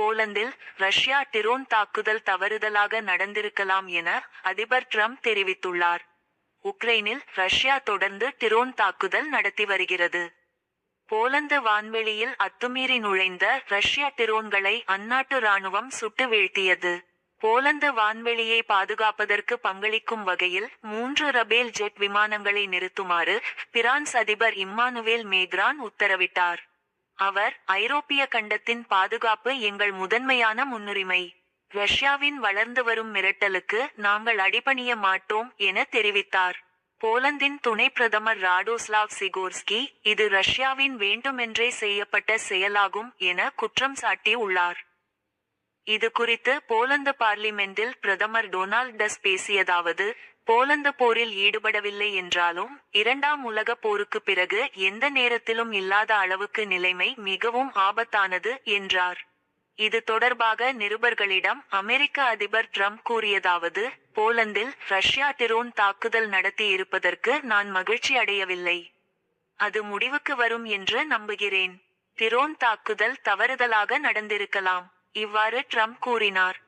போலந்தில் Russia drone தாக்குதல் தவறுதலாக நடந்திருக்கலாம் என அதிபர் ட்ரம்ப் தெரிவித்துள்ளார். உக்ரைனில் ரஷ்யா தொடர்ந்து டிரோன் தாக்குதல் நடத்தி வருகிறது. போலந்து வான்வெளியில் அத்துமீறி நுழைந்த ரஷ்ய டிரோன்களை அந்நாட்டு ராணுவம் சுட்டு வீழ்த்தியது. போலந்து வான்வெளியை பாதுகாப்பதற்கு பங்களிக்கும் வகையில் மூன்று ரபேல் ஜெட் விமானங்களை நிறுத்துமாறு பிரான்ஸ் அதிபர் இம்மானுவேல் மேக்ரான் உத்தரவிட்டார். அவர் ஐரோப்பிய கண்டத்தின் பாதுகாப்பு எங்கள் முதன்மையான முன்னுரிமை. ரஷ்யாவின் வளர்ந்து வரும் மிரட்டலுக்கு நாங்கள் அடிபணிய மாட்டோம் என தெரிவித்தார். போலந்தின் துணை பிரதமர் ராடோஸ்லாவ் சிகோர்ஸ்கி இது ரஷ்யாவின் வேண்டுமென்றே செய்யப்பட்ட செயலாகும் என குற்றம் சாட்டி உள்ளார் இது குறித்து போலந்து பார்லிமெண்டில் பிரதமர் டொனால்ட் டஸ் பேசியதாவது போலந்து போரில் ஈடுபடவில்லை என்றாலும் இரண்டாம் உலக போருக்கு பிறகு எந்த நேரத்திலும் இல்லாத அளவுக்கு நிலைமை மிகவும் ஆபத்தானது என்றார். இது தொடர்பாக நிருபர்களிடம் அமெரிக்க அதிபர் ட்ரம்ப் கூறியதாவது போலந்தில் ரஷ்யா டிரோன் தாக்குதல் நடத்தி இருப்பதற்கு நான் மகிழ்ச்சி அடையவில்லை. அது முடிவுக்கு வரும் என்று நம்புகிறேன். டிரோன் தாக்குதல் தவறுதலாக நடந்திருக்கலாம். இவ்வாறு ட்ரம்ப் கூறினார்.